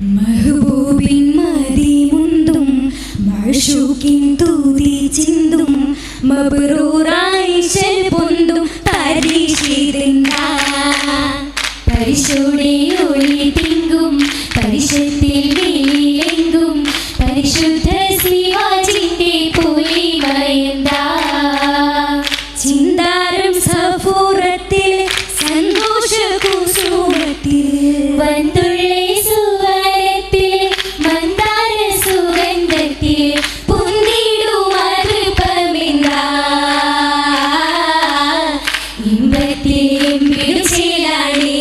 മഹബൂബിൻ തൂതി പൊന്തും പരിശീതിന്ത ഒഴിപ്പി മരത്തിലേയും പിടിച്ചിലാണേ.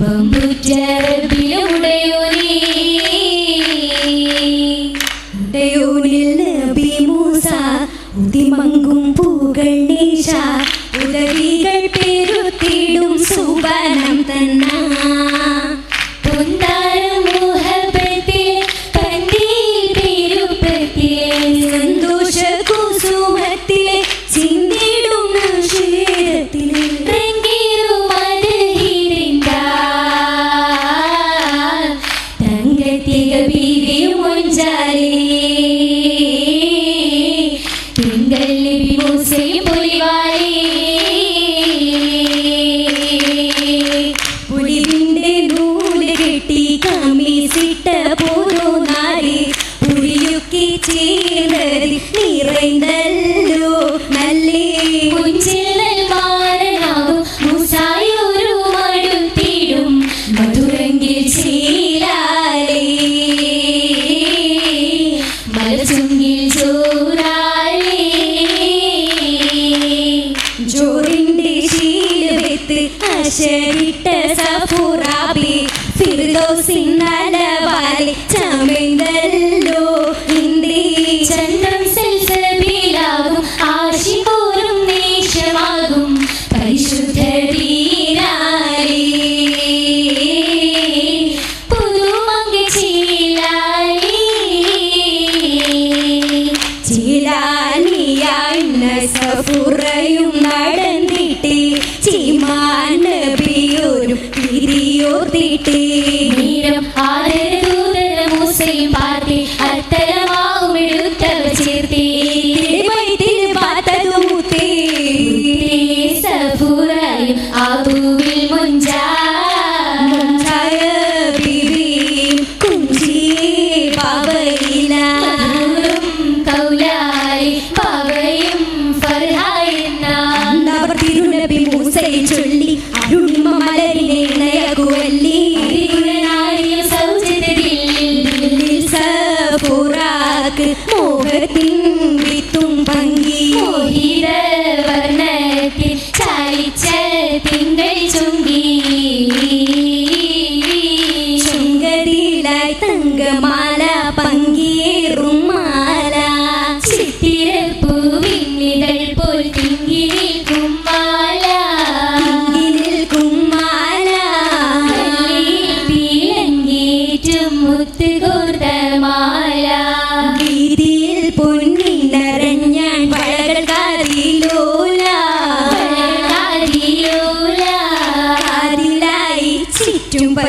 ബമ്പുറ്ററബിലുടയോനേ ഉടയോനിൽ നബി മൂസ ഉതിമങ്കും പൂകൾ നീശ ഉദവികൾ പെരുത്തിടും സുബനം തന്നാ. Bonitinho. സഫുറാബി ഫിർദോസിൻ നലവാലി ചമിന്ദ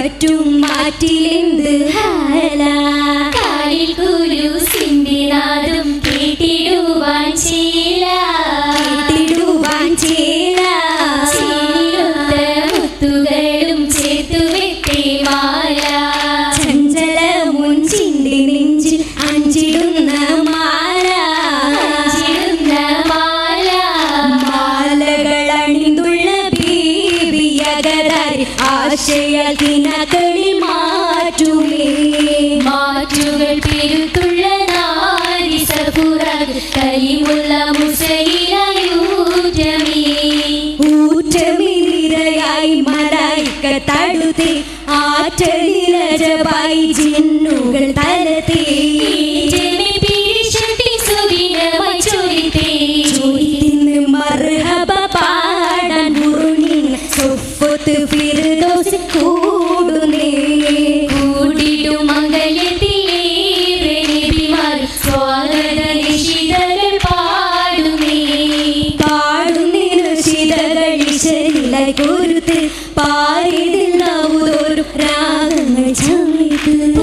മാറ്റും മാറ്റിലേ. മടരായി ആശയാൽ തിനകളി മാറ്റുമേ. മാറ്റുകൾ പെരുത്തുള്ള നാരി സഫുറകൾ കലിമുള്ള മുസൈലൂറ്റമേ തടുത്തേ. ആറ്റ ജിന്നുകൾ തരത്തേ you.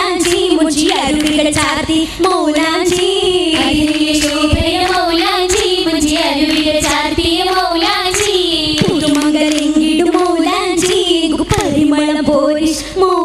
Move.